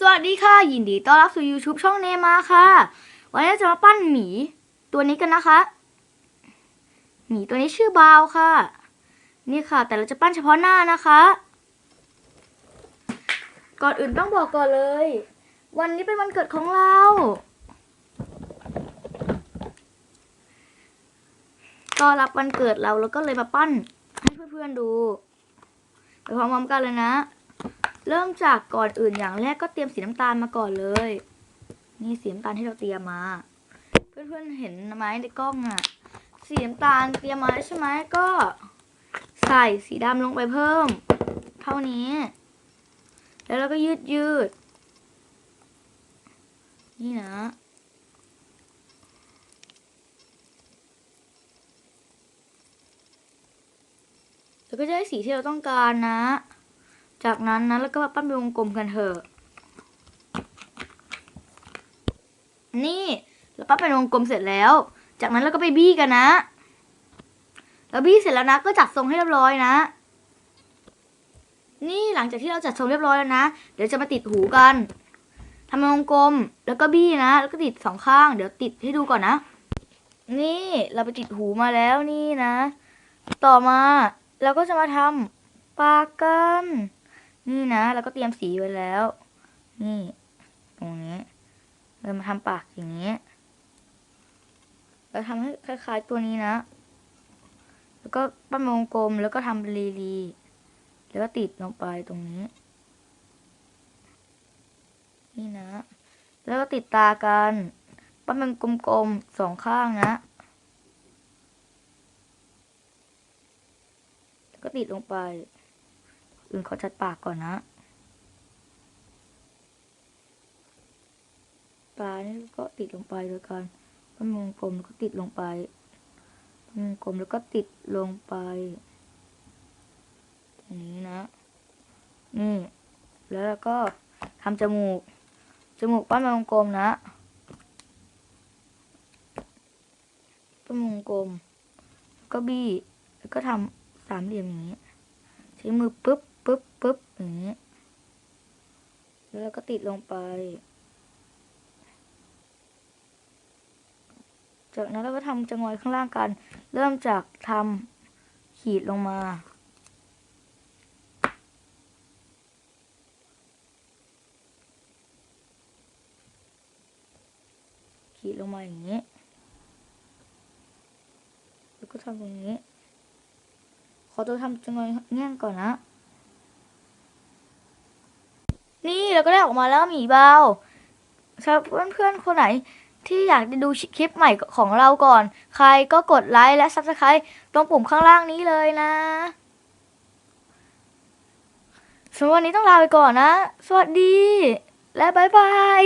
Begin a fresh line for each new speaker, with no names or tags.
สวัสดีค่ะ ยินดีต้อนรับสู่ YouTube ช่องเนมาค่ะ วันนี้จะมาปั้นหมี ตัวนี้กันนะคะ หมีตัวนี้ชื่อบาวค่ะ นี่ค่ะ แต่เราจะปั้นเฉพาะหน้านะคะ ก่อนอื่นต้องบอกก่อนเลย วันนี้เป็นวันเกิดของเรา ก็รับวันเกิดเราแล้วก็เลยมาปั้น ให้เพื่อนๆดู ไปพร้อมๆกันเลยนะ เริ่มจากก่อนอื่นอย่างแรกก็เตรียมสีน้ำตาลมาก่อนเลย นี่สีน้ำตาลที่เราเตรียมมา เพื่อนๆเห็นไหมในกล้องอะสีน้ำตาลเตรียมมาใช่ไหมก็ ใส่สีดำลงไปเพิ่ม เท่านี้ แล้วเราก็ยืดยืดๆนี่นะแล้วก็จะได้สีที่เราต้องการนะ จากนั้นนะแล้วก็มาปั้นเป็นวงกลมกันเถอะ นี่เราปั้นเป็นวงกลมเสร็จแล้ว จากนั้นเราก็ไปบี้กันนะ แล้วบี้เสร็จแล้วนะ ก็จัดทรงให้เรียบร้อยนะ นี่หลังจากที่เราจัดทรงเรียบร้อยแล้วนะ เดี๋ยวจะมาติดหูกันทำเป็นวงกลมแล้วก็บี้นะ แล้วก็ติดสองข้าง เดี๋ยวติดให้ดูก่อนนะ นี่เราไปติดหูมาแล้วนี่นะ ต่อมาเราก็จะมาทำปากกัน นี่นะเราก็เตรียมสีไว้แล้ว นี่ตรงนี้เรามาทำปากอย่างนี้เราทำให้คล้ายๆตัวนี้นะ แล้วก็ปั้นวงกลมแล้วก็ทำเป็นรีรีแล้วก็ติดลงไปตรงนี้ นี่นะ แล้วก็ติดตากันปั้นเป็นกลมๆสองข้างนะแล้วก็ติดลงไป อื่นขอจัดปากก่อนนะ ปลานี่ก็ติดลงไปโดยการปั้นวงกลมแล้วก็ติดลงไปวงกลมแล้วก็ติดลงไปอย่างนี้นะ นี่ แล้วก็ทำจมูก จมูกปั้นเป็นวงกลมนะปั้นวงกลมแล้วก็บี้ แล้วก็ทำสามเหลี่ยมอย่างนี้ ใช้มือปึ๊บ ปึ๊บปึ๊บอย่างนี้แล้วเราก็ติดลงไป จากนั้นเราก็ทำจะงอยข้างล่างกัน เริ่มจากทำขีดลงมา ขีดลงมาอย่างนี้ แล้วก็ทำตรงนี้ ขอตัวทำจังเลยเงี้ยงก่อนนะ นี่ เราก็ได้ออกมาแล้วหมีเบาครับเพื่อนๆคนไหนที่อยากจะดูคลิปใหม่ของเราก่อน ใครก็กดไลค์และ Subscribe ตรงปุ่มข้างล่างนี้เลยนะสำหรับวันนี้ต้องลาไปก่อนนะ สวัสดี และบ๊ายบาย